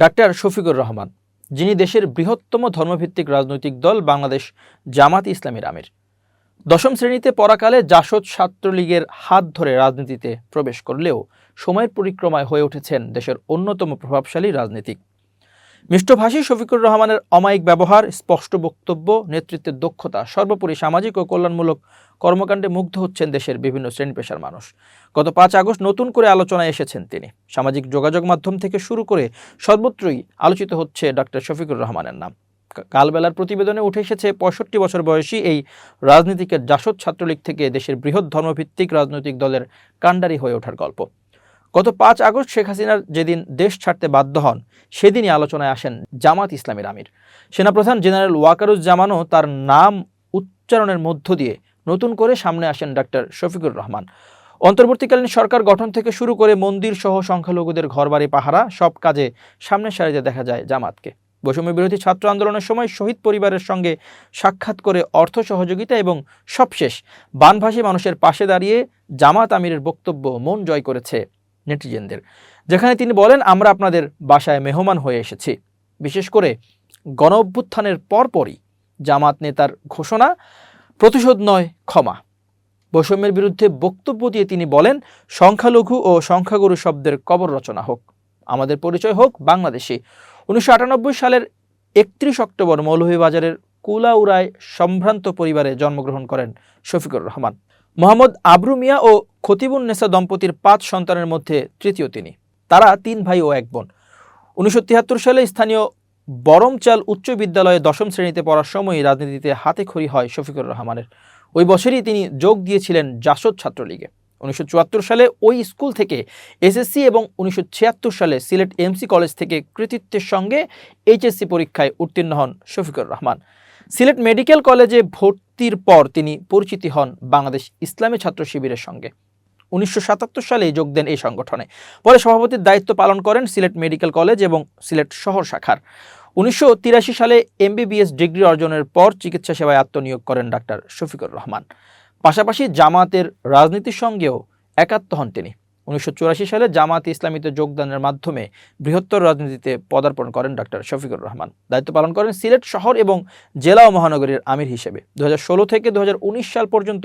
Doctor Shafiqur Rahman, যিনি দেশের বৃহত্তম ধর্মভিত্তিক রাজনৈতিক দল বাংলাদেশ জামাত ইসলামীর আমির। দশম শ্রেণীতে পড়াকালে জাসদ ছাত্রলীগের হাত ধরে রাজনীতিতে প্রবেশ করলেও সময়ের পরিক্রমায় হয়ে উঠেছেন দেশের অন্যতম প্রভাবশালী রাজনীতিক। মিষ্টভাষী শফিকুর রহমানের অমায়িক ব্যবহার, স্পষ্ট বক্তব্য, নেতৃত্বের দক্ষতা, সর্বোপরি সামাজিক ও কল্যাণমূলক কর্মকাণ্ডে মুগ্ধ হচ্ছেন দেশের বিভিন্ন শ্রেণি পেশার মানুষ। গত পাঁচ আগস্ট নতুন করে আলোচনায় এসেছেন তিনি। সামাজিক যোগাযোগ মাধ্যম থেকে শুরু করে সর্বত্রই আলোচিত হচ্ছে ডক্টর শফিকুর রহমানের নাম। কালবেলার প্রতিবেদনে উঠে এসেছে পঁয়ষট্টি বছর বয়সী এই রাজনীতিকের জাসদ ছাত্রলীগ থেকে দেশের বৃহৎ ধর্মভিত্তিক রাজনৈতিক দলের কাণ্ডারি হয়ে ওঠার গল্প। গত পাঁচ আগস্ট শেখ হাসিনার যেদিন দেশ ছাড়তে বাধ্য হন, সেদিনই আলোচনায় আসেন জামাত ইসলামের আমির। সেনাপ্রধান জেনারেল ওয়াকারুজ্জামানও তার নাম উচ্চারণের মধ্য দিয়ে নতুন করে সামনে আসেন ডাক্তার শফিকুর রহমান। অন্তর্বর্তীকালীন সরকার গঠন থেকে শুরু করে মন্দির সহ সংখ্যালঘুদের ঘরবাড়ি, পাহারা, সব কাজে সামনের সারিতে দেখা যায় জামাতকে। বৈষম্য বিরোধী ছাত্র আন্দোলনের সময় শহীদ পরিবারের সঙ্গে সাক্ষাৎ করে অর্থ সহযোগিতা এবং সবশেষ বানভাসী মানুষের পাশে দাঁড়িয়ে জামাত আমিরের বক্তব্য মন জয় করেছে। নেটিজেনদের, যেখানে তিনি বলেন, আমরা আপনাদের বাসায় মেহমান হয়ে এসেছি। বিশেষ করে গণ অভ্যুত্থানের পরপরই জামাত নেতার ঘোষণা প্রতিশোধ নয়, ক্ষমা। বৈষম্যের বিরুদ্ধে বক্তব্য দিয়ে তিনি বলেন, সংখ্যালঘু ও সংখ্যাগুরু শব্দের কবর রচনা হোক, আমাদের পরিচয় হোক বাংলাদেশি। উনিশশো আটানব্বই সালের একত্রিশ অক্টোবর মৌলভীবাজারের কুলাউড়ায় সম্ভ্রান্ত পরিবারে জন্মগ্রহণ করেন শফিকুর রহমান। মোহাম্মদ আবরু মিয়া ও খতিবুন্নেসা দম্পতির পাঁচ সন্তানের মধ্যে তৃতীয় তিনি। তারা তিন ভাই ও এক বোন। উনিশশো তিয়াত্তর সালে স্থানীয় বরমচাল উচ্চ বিদ্যালয়ে দশম শ্রেণীতে পড়ার সময়ই রাজনীতিতে হাতে খড়ি হয় শফিকুর রহমানের। ওই বছরই তিনি যোগ দিয়েছিলেন জাসদ ছাত্রলীগে। উনিশশো চুয়াত্তর সালে ওই স্কুল থেকে এসএসসি এবং উনিশশো ছিয়াত্তর সালে সিলেট এমসি কলেজ থেকে কৃতিত্বের সঙ্গে এইচএসসি পরীক্ষায় উত্তীর্ণ হন শফিকুর রহমান। সিলেট মেডিকেল কলেজে ভর্তির পর তিনি পরিচিতি হন বাংলাদেশ ইসলামী ছাত্র শিবিরের সঙ্গে। উনিশশো সাতাত্তর সালে যোগ দেন এই সংগঠনে। পরে সভাপতির দায়িত্ব পালন করেন সিলেট মেডিকেল কলেজ এবং সিলেট শহর শাখার। উনিশশো তিরাশি সালে এমবিবিএস ডিগ্রি অর্জনের পর চিকিৎসা সেবায় আত্মনিয়োগ করেন ডাক্তার শফিকুর রহমান। পাশাপাশি জামাতের রাজনীতির সঙ্গেও একাত্ম হন তিনি। উনিশশো চুরাশি সালে জামাত ইসলামীতে যোগদানের মাধ্যমে বৃহত্তর রাজনীতিতে পদার্পণ করেন ডাক্তার শফিকুর রহমান। দায়িত্ব পালন করেন সিলেট শহর এবং জেলা ও মহানগরীর আমির হিসেবে। দু হাজার ষোলো থেকে দু হাজার উনিশ সাল পর্যন্ত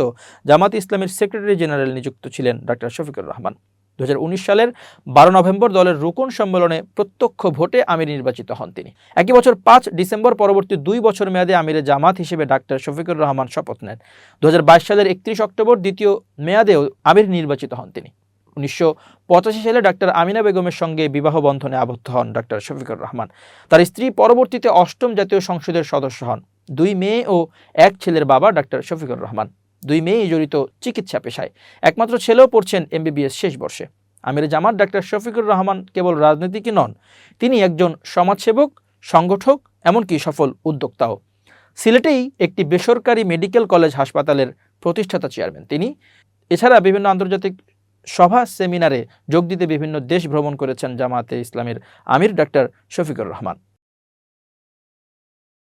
জামাত ইসলামের সেক্রেটারি জেনারেল নিযুক্ত ছিলেন ডাক্তার শফিকুর রহমান। দু হাজার উনিশ সালের বারো নভেম্বর দলের রুকন সম্মেলনে প্রত্যক্ষ ভোটে আমির নির্বাচিত হন তিনি। একই বছর পাঁচ ডিসেম্বর পরবর্তী দুই বছর মেয়াদে আমিরে জামাত হিসেবে ডাক্তার শফিকুর রহমান শপথ নেন। দু হাজার বাইশ সালের একত্রিশ অক্টোবর দ্বিতীয় মেয়াদেও আমির নির্বাচিত হন তিনি। উনিশশো পঁচাশি সালে ডাক্তার আমিনা বেগমের সঙ্গে বিবাহ বন্ধনে আবদ্ধ হন ডাক্তার শফিকুর রহমান। তার স্ত্রী পরবর্তীতে অষ্টম জাতীয় সংসদের সদস্য হন। দুই মেয়ে ও এক ছেলের বাবা ডাক্তার শফিকুর রহমান। দুই মেয়েই জড়িত চিকিৎসা পেশায়। একমাত্র ছেলেও পড়ছেন এমবিবিএস শেষ বর্ষে। আমির জামাত ডাক্তার শফিকুর রহমান কেবল রাজনীতিকই নন, তিনি একজন সমাজসেবক, সংগঠক, এমনকি সফল উদ্যোক্তাও। সিলেটেই একটি বেসরকারি মেডিকেল কলেজ হাসপাতালের প্রতিষ্ঠাতা চেয়ারম্যান তিনি। এছাড়া বিভিন্ন আন্তর্জাতিক সভা সেমিনারে যোগ দিতে বিভিন্ন দেশ ভ্রমণ করেছেন জামাতে ইসলামের আমির ডাক্তার শফিকুর রহমান।